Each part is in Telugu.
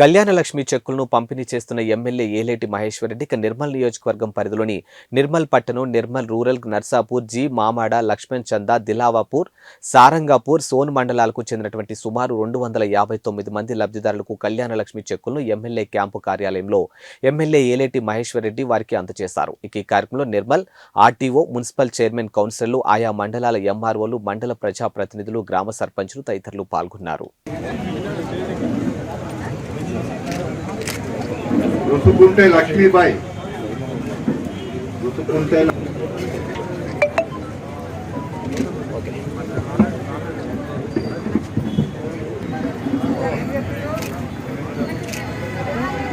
కళ్యాణలక్ష్మి చెక్కులను పంపిణీ చేస్తున్న ఎమ్మెల్యే ఏలేటి మహేశ్వరరెడ్డి ఇక నిర్మల్ నియోజకవర్గం పరిధిలోని నిర్మల్ పట్టణం నిర్మల్ రూరల్ నర్సాపూర్ జీ మామాడ లక్ష్మణ్ చంద దిలావాపూర్ సారంగాపూర్ సోన్ మండలాలకు చెందినటువంటి సుమారు రెండు వందల యాభై తొమ్మిది మంది లబ్ధిదారులకు కళ్యాణలక్ష్మి చెక్కులను ఎమ్మెల్యే క్యాంపు కార్యాలయంలో ఎమ్మెల్యే ఏలేటి మహేశ్వరరెడ్డి వారికి అందజేశారు. ఇక ఈ కార్యక్రమంలో నిర్మల్ ఆర్టీఓ మున్సిపల్ చైర్మన్ కౌన్సిలర్లు ఆయా మండలాల ఎంఆర్ఓలు మండల ప్రజాప్రతినిధులు గ్రామ సర్పంచులు తదితరులు పాల్గొన్నారు. Rusukunte Lakshmibai Rusukunte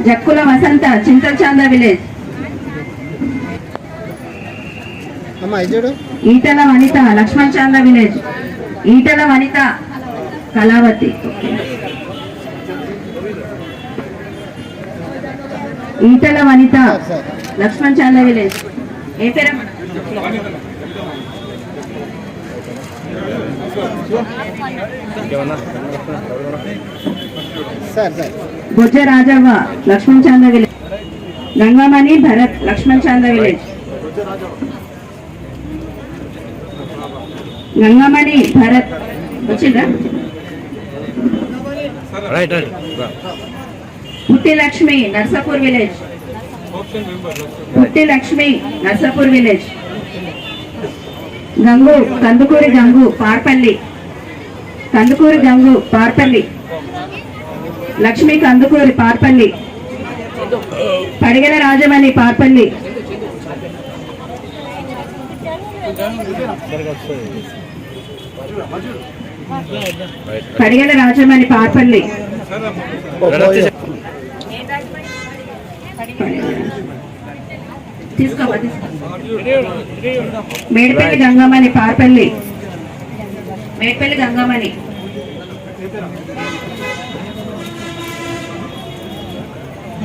Jakkula Vasantha Chintachanda village Etala Vanitha Laxman Chanda village Etala Vanitha Kalavathi Etala Vanitha. Laxman Chanda village? ఏ Peramma sir sir. Bojja Rajavva Laxman Chanda village? Gangamani Bharath Laxman Chanda village? Gangamani Bharath. వచ్చిందా? Right right Putti Lakshmi Narsapur village. Putti Lakshmi Narsapur village. Gangu Kandukuri Gangu Parpalli. Kandukuri Gangu Parpalli. Lakshmi Kandukuri Parpalli. Padigala Rajamani Parpalli. Padigala Rajamani Parpalli. Medipalli Gangamani Parpalli. Medipalli Gangamani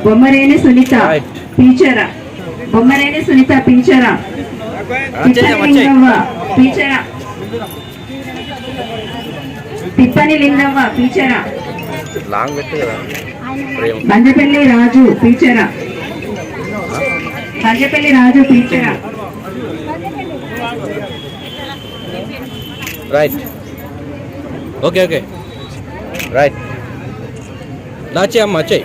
Bommareni Sunitha Peechara. Bommareni Sunitha Peechara. Peechara. Tippani Lingavva Peechara. Banjapalli Raju Peechara. Banjapalli Raju right okay okay right నాచి అమ్మ వచ్చాయి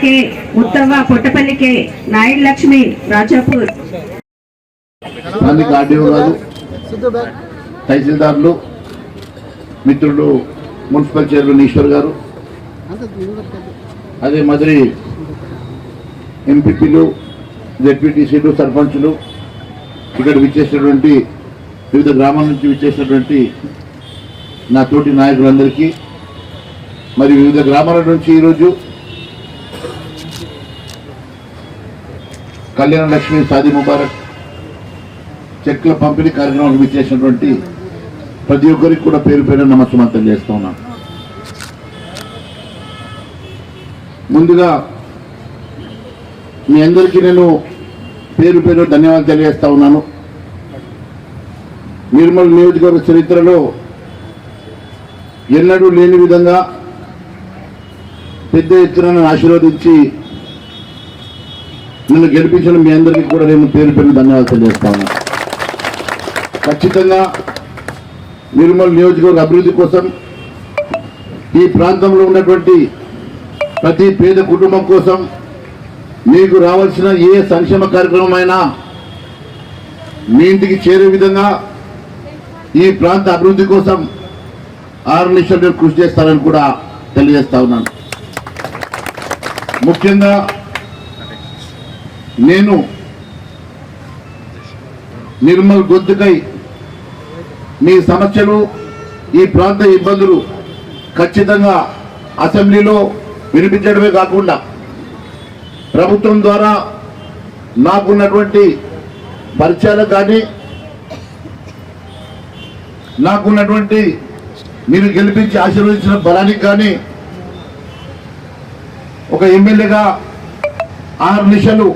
కే ముత్తవ్వ పొట్టపల్లి కే నాయుడు లక్ష్మి రాజాపూర్. స్థానిక ఆర్డీఓ గారు తహసీల్దార్లు మిత్రులు మున్సిపల్ చైర్మన్ ఈశ్వర్ గారు అదే మాదిరి ఎంపీపీలు జెడ్పీటీసీలు సర్పంచులు ఇక్కడ విచ్చేసినటువంటి వివిధ గ్రామాల నుంచి విచ్చేసినటువంటి నా తోటి నాయకులందరికీ మరి వివిధ గ్రామాల నుంచి ఈరోజు కళ్యాణ లక్ష్మి సాది ముబారక్ చెక్ల పంపిణీ కార్యక్రమానికి విచ్చేసినటువంటి ప్రతి ఒక్కరికి కూడా పేరు పేరు నమస్కారం చేస్తా ఉన్నాను. ముందుగా మీ అందరికీ నేను పేరు పేరు ధన్యవాదాలు తెలియజేస్తా ఉన్నాను. నిర్మల్ నియోజకవర్గ చరిత్రలో ఎన్నడూ లేని విధంగా పెద్ద ఎత్తున ఆశీర్వదించి నన్ను గెలిపించిన మీ అందరికీ కూడా నేను పేరు పేరు ధన్యవాదాలు తెలియజేస్తా ఉన్నాను. ఖచ్చితంగా నిర్మల్ నియోజకవర్గ అభివృద్ధి కోసం ఈ ప్రాంతంలో ఉన్నటువంటి ప్రతి పేద కుటుంబం కోసం మీకు రావాల్సిన ఏ సంక్షేమ కార్యక్రమం అయినా మీ ఇంటికి చేరే విధంగా ఈ ప్రాంత అభివృద్ధి కోసం ఆరు నిమిషాలు నేను కృషి చేస్తానని కూడా తెలియజేస్తా ఉన్నాను. ముఖ్యంగా నేను నిర్మల్ గొంతుకై మీ సమస్యలు ఈ ప్రాంత ఇబ్బందులు ఖచ్చితంగా అసెంబ్లీలో వినిపించడమే కాకుండా ప్రభుత్వం ద్వారా నాకున్నటువంటి పరిచయాలకు కానీ నాకున్నటువంటి మీరు గెలిపించి ఆశీర్వదించిన బలానికి కానీ ఒక ఎమ్మెల్యేగా ఆరు నిమిషాలు